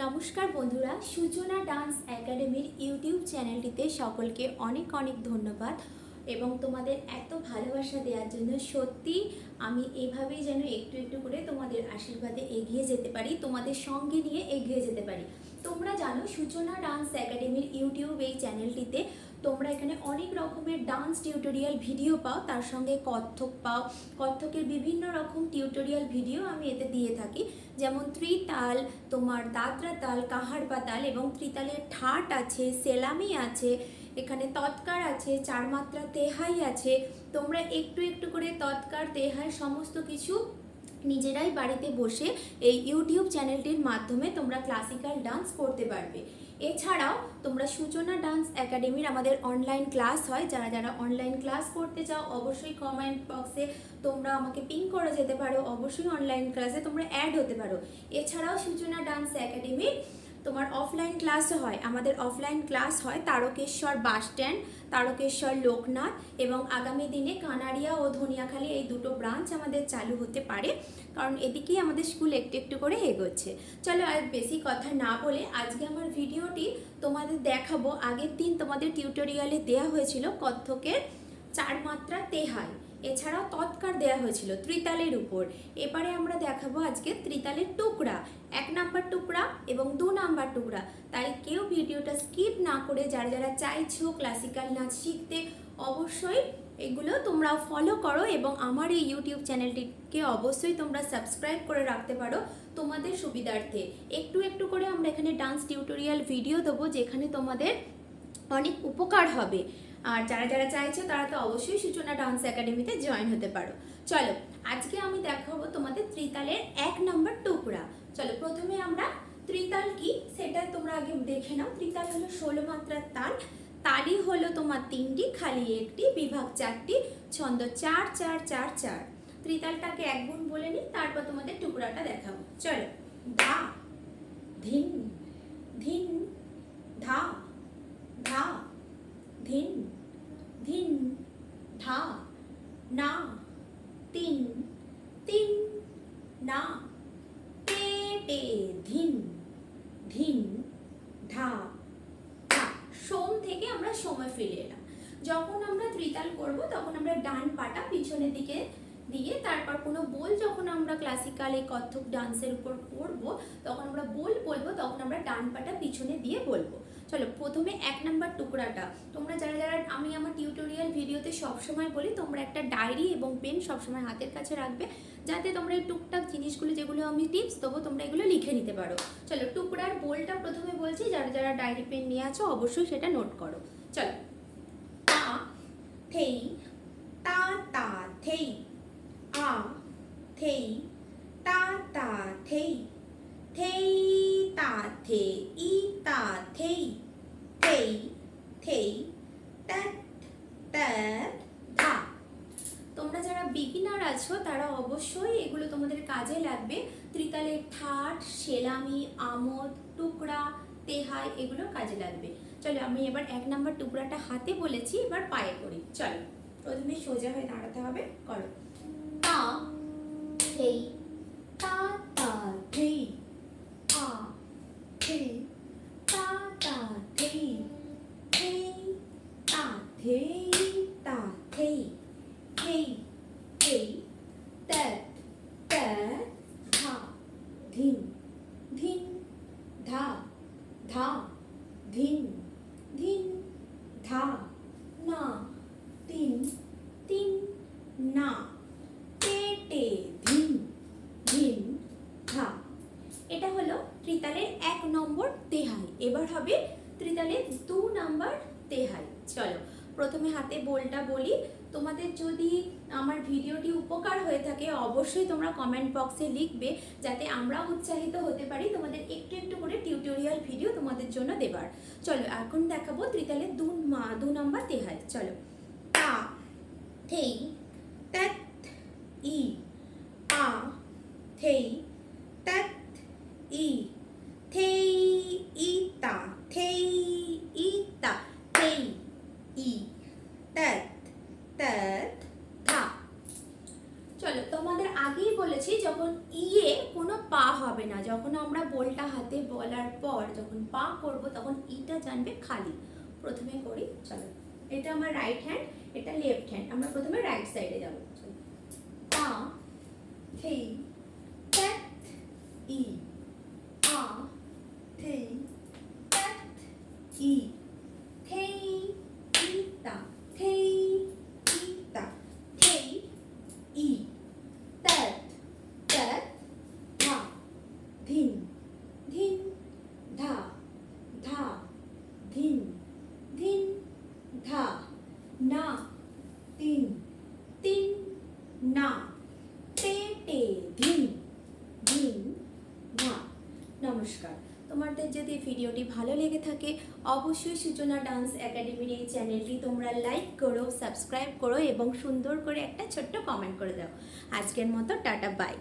নমস্কার বন্ধুরা সূচনা ডান্স একাডেমির ইউটিউব চ্যানেলটিতে সকলকে অনেক অনেক ধন্যবাদ এবং তোমাদের এত ভালোবাসা দেওয়ার জন্য সত্যি আমি এভাবেই যেন একটু একটু করে তোমাদের আশীর্বাদে এগিয়ে যেতে পারি, তোমাদের সঙ্গে নিয়ে এগিয়ে যেতে পারি। তোমরা জানো সূচনা ডান্স একাডেমির ইউটিউব এই চ্যানেলটিতে তোমরা এখানে অনেক রকমের ডান্স টিউটোরিয়াল ভিডিও পাও, তার সঙ্গে কত্থক পাও। কত্থকের বিভিন্ন রকম টিউটোরিয়াল ভিডিও আমি এতে দিয়ে থাকি। যেমন ত্রিতাল, তোমার দাদরা তাল, কাহারবা তাল এবং ত্রিতালের ঠাট আছে, সেলামি আছে, এখানে তৎকার আছে চার মাত্রা তেহাই আছে। তোমরা একটু একটু করে তৎকার, তেহাই সমস্ত কিছু নিজেরাই বাড়িতে বসে এই ইউটিউব চ্যানেলটির মাধ্যমে তোমরা ক্লাসিক্যাল ডান্স করতে পারবে। এছাড়াও তোমরা সূচনা ডান্স একাডেমির আমাদের অনলাইন ক্লাস হয়। যারা যারা অনলাইন ক্লাস করতে চাও, অবশ্যই কমেন্ট বক্সে তোমরা আমাকে পিন করা যেতে পারো। অবশ্যই অনলাইন ক্লাসে তোমরা অ্যাড হতে পারো। এছাড়াও সূচনা ডান্স একাডেমির তোমার অফলাইন ক্লাসও হয়, আমাদের অফলাইন ক্লাস হয় তারকেশ্বর বাস স্ট্যান্ড তারকেশ্বর লোকনাথ এবং আগামী দিনে কানাড়িয়া ও ধনিয়াখালী এই দুটো ব্রাঞ্চ আমাদের চালু হতে পারে, কারণ এদিকেই আমাদের স্কুল একটু একটু করে এগোচ্ছে। চলো আর বেশি কথা না বলে আজকে আমার ভিডিওটি তোমাদের দেখাবো। আগের দিন তোমাদের টিউটোরিয়ালে দেয়া হয়েছিল কত্থকের চার মাত্রা তেহাই, এছাড়াও তৎকার দেয়া হয়েছিল ত্রিতালের উপর। এবারে আমরা দেখাবো আজকে ত্রিতালের টুকরা, এক নাম্বার এবং দু নাম্বার টুকরা। তাই কেউ ভিডিওটা স্কিপ না করে যারা যারা চাইছো ক্লাসিক্যাল নাচ শিখতে, অবশ্যই এগুলো তোমরা ফলো করো এবং আমার এই ইউটিউব চ্যানেলটিকে অবশ্যই তোমরা সাবস্ক্রাইব করে রাখতে পারো তোমাদের সুবিধার্থে। একটু একটু করে আমরা এখানে ডান্স টিউটোরিয়াল ভিডিও দেবো যেখানে তোমাদের অনেক উপকার হবে। আর যারা যারা চাইছো তারা তো অবশ্যই সূচনা ডান্স একাডেমিতে জয়েন হতে পারো। চলো, আজকে আমি দেখাবো তোমাদের ত্রিতালের এক নম্বর টুকরা। চলো, প্রথমে আমরা ত্রিতাল কি? সেটা তোমরা আগে দেখে নাও। ত্রিতাল হলো ষোলো মাত্রার তাল। তালি হলো তোমার তিনটি, খালি একটি, বিভাগ চারটি, ছন্দ চার চার চার চার। ত্রিতালটাকে এক গুণ বলে নিই, তারপর তোমাদের টুকরাটা দেখাবো। চলো। ধা। ধিন। ধিন। ধা। ধা। ধিন। ধিন। ধা। না। তিন। তিন। না টে টে ধিন ধিন ধা ধা সোম থেকে আমরা সময় ফিরে এলাম যখন ত্রিতাল করব, তখন আমরা ডান পাটা পিছনের দিকে দিয়ে তারপর কোনো বোল যখন আমরা ক্লাসিক্যাল এই কত্থক ডান্সের উপর করব, তখন আমরা বোল বলব, তখন আমরা ডান পাটা পিছনে দিয়ে বলব। চলো, প্রথমে এক নাম্বার টুকরাটা। তোমরা যারা যারা আমি আমার টিউটোরিয়াল ভিডিওতে সবসময় বলি, তোমরা একটা ডায়েরি এবং পেন সবসময় হাতের কাছে রাখবে, যাতে তোমরা এই টুকটাক জিনিসগুলো যেগুলো আমি টিপস দেবো, তোমরা এগুলো লিখে নিতে পারো। চলো, টুকরার বোলটা প্রথমে বলছি, যারা যারা ডায়েরি পেন নিয়ে আছো, অবশ্যই সেটা নোট করো। চলো। থেই তা তা থেই আ থেই তা তা থেই থেই তা থে ই তা থেই থেই থেই ত্যাত ত্যাত ধা তোমরা যারা বিগিনার আছো, তারা অবশ্যই এগুলো তোমাদের কাজে লাগবে। ত্রিতালের ঠাট, সেলামি, আমোদ, টুকরা তেহাই এগুলো কাজে লাগবে। চলো আমি এবার এক নাম্বার টুকরাটা হাতে বলেছি, এবার পায়ে করি। চলো, প্রথমে সোজা হয়ে দাঁড়াতে হবে, করো। তা তা তা থেই আ থেই তা তা থেই থেই তা থেই তা থেই থেই থেই ত্যাত ত্যাত ধা ধিন ধিন ধা ধা ধিন ধিন ধা না তিন তিন না টে টে ধিন ধিন ধা এটা হলো ত্রিতালের এক নম্বর তেহাই এবার হবে। ত্রিতালে দু নাম্বার তেহাই। চলো, প্রথমে হাতে বোলটা বলি। তোমাদের যদি আমার ভিডিওটি উপকার হয়ে থাকে, অবশ্যই তোমরা কমেন্ট বক্সে লিখবে, যাতে আমরা উৎসাহিত হতে পারি তোমাদের একটু একটু করে টিউটোরিয়াল ভিডিও তোমাদের জন্য দেবার। চলো, এখন দেখাবো ত্রিতালে দু মা, দু নম্বর তেহাই। চলো। তা, থেই ত্যাত ই আ থেই ত্যাত ই থেই ই তা থেই ই তা থেই ই চলো, তোমাদের আগেই বলেছি যখন ইয়ে কোনো পা হবে না, যখন আমরা বোলটা হাতে বলার পর যখন পা করব, তখন ইটা জানবে খালি। প্রথমে করি, চলো। এটা আমার রাইট হ্যান্ড এটা লেফট হ্যান্ড আমরা প্রথমে রাইট সাইডে যাব। পা ই। আ ই থেই ইতা থেই ইতা থেই ই ত্যাত ত্যাত ধা ধিন ধিন ধা ধা ধিন ধিন ধা না তিন তিন না টে টে ধিন ধিন না নমস্কার তোমাদের যদি ভিডিওটি ভালো লেগে থাকে, অবশ্যই সূচনা ডান্স একাডেমির এই চ্যানেলটি তোমরা লাইক করো, সাবস্ক্রাইব করো এবং সুন্দর করে একটা ছোট্ট কমেন্ট করে দাও। আজকের মতো টাটা, বাই।